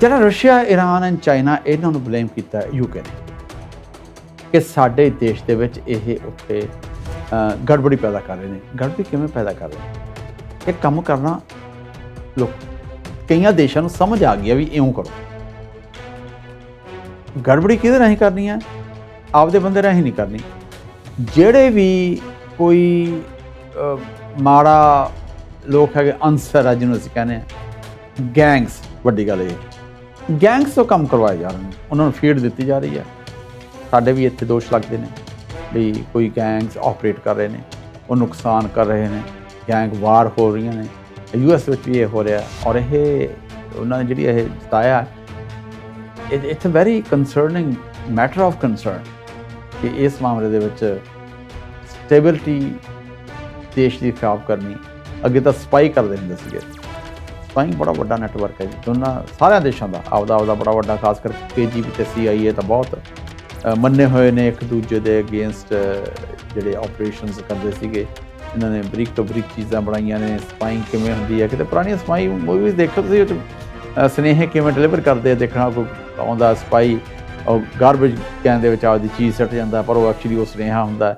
ਜਿਹੜਾ Russia Iran and China ਇਹਨਾਂ ਨੂੰ ਬਲੇਮ ਕੀਤਾ ਯੂਕੇ ਨੇ ਕਿ ਸਾਡੇ ਦੇਸ਼ ਦੇ ਵਿੱਚ ਇਹ ਉੱਤੇ ਗੜਬੜੀ ਪੈਦਾ ਕਰ ਰਹੇ ਨੇ। ਗੜਬੜੀ ਕਿਵੇਂ ਪੈਦਾ ਕਰ ਰਹੇ ਨੇ? ਇਹ ਕੰਮ ਕਰਨਾ ਲੋਕ, ਕਈਆਂ ਦੇਸ਼ਾਂ ਨੂੰ ਸਮਝ ਆ ਗਿਆ ਵੀ ਇਉਂ ਕਰੋ। ਗੜਬੜੀ ਕਿਹਦੇ ਰਾਹੀਂ ਕਰਨੀ ਹੈ ਆਪਦੇ ਬੰਦੇ ਰਾਹੀਂ ਨਹੀਂ ਕਰਨੀ। ਜਿਹੜੇ ਵੀ ਕੋਈ ਮਾੜਾ ਲੋਕ ਹੈਗੇ, ਅਨਸਰ ਆ ਜਿਹਨੂੰ ਅਸੀਂ ਕਹਿੰਦੇ ਆ, ਗੈਂਗਸ, ਵੱਡੀ ਗੱਲ ਇਹ। ਗੈਂਗਸ ਤੋਂ ਕੰਮ ਕਰਵਾਏ ਜਾ ਰਹੇ ਨੇ। ਉਹਨਾਂ ਨੂੰ ਫੀਡ ਦਿੱਤੀ ਜਾ ਰਹੀ ਹੈ। ਸਾਡੇ ਵੀ ਇੱਥੇ ਦੋਸ਼ ਲੱਗਦੇ ਨੇ ਵੀ ਕੋਈ ਗੈਂਗਸ ਆਪਰੇਟ ਕਰ ਰਹੇ ਨੇ, ਉਹ ਨੁਕਸਾਨ ਕਰ ਰਹੇ ਨੇ, ਗੈਂਗ ਵਾਰ ਹੋ ਰਹੀਆਂ ਨੇ। ਯੂਐਸ ਵਿੱਚ ਵੀ ਇਹ ਹੋ ਰਿਹਾ ਔਰ ਇਹ ਉਹਨਾਂ ਨੇ ਜਿਹੜੀ ਇਹ ਜਤਾਇਆ it's a very concerning matter of concern ਕਿ ਇਸ ਮਾਮਲੇ ਦੇ ਵਿੱਚ ਸਟੇਬਿਲਟੀ ਦੇਸ਼ ਦੀ ਖਰਾਬ ਕਰਨੀ, ਅੱਗੇ ਤਾਂ ਸਪਾਈ ਕਰਦੇ ਹੁੰਦੇ ਸੀਗੇ। ਸਪਾਈਂਗ ਬੜਾ ਵੱਡਾ ਨੈਟਵਰਕ ਹੈ ਜੀ। ਦੋਨਾਂ ਸਾਰਿਆਂ ਦੇਸ਼ਾਂ ਦਾ ਆਪਦਾ ਆਪਦਾ ਬੜਾ ਵੱਡਾ ਖਾਸ ਕਰਕੇ ਕੇਜੀਬੀ ਤੇ ਸੀਆਈਏ ਤਾਂ ਬਹੁਤ ਮੰਨੇ ਹੋਏ ਨੇ ਇੱਕ ਦੂਜੇ ਦੇ ਅਗੇਂਸਟ ਜਿਹੜੇ ਆਪਰੇਸ਼ਨਸ ਕਰਦੇ ਸੀਗੇ। ਇਹਨਾਂ ਨੇ ਬਰੀਕ ਤੋਂ ਬਰੀਕ ਚੀਜ਼ਾਂ ਬਣਾਈਆਂ ਨੇ ਸਪਾਈਂਗ ਕਿਵੇਂ ਹੁੰਦੀ ਹੈ ਕਿਤੇ ਪੁਰਾਣੀਆਂ ਸਪਾਈ ਮੂਵੀਜ਼ ਦੇਖੋ ਤੁਸੀਂ ਉਹ 'ਚ, ਸੁਨੇਹੇ ਕਿਵੇਂ ਡਿਲੀਵਰ ਕਰਦੇ ਆ ਦੇਖਣਾ ਕੋਈ ਆਉਂਦਾ ਸਪਾਈ ਉਹ ਗਾਰਬੇਜ ਕੈਨ ਦੇ ਵਿੱਚ ਆਪਦੀ ਚੀਜ਼ ਸੱਟ ਜਾਂਦਾ ਪਰ ਉਹ ਐਕਚੁਅਲੀ ਉਹ ਸੁਨੇਹਾ ਹੁੰਦਾ।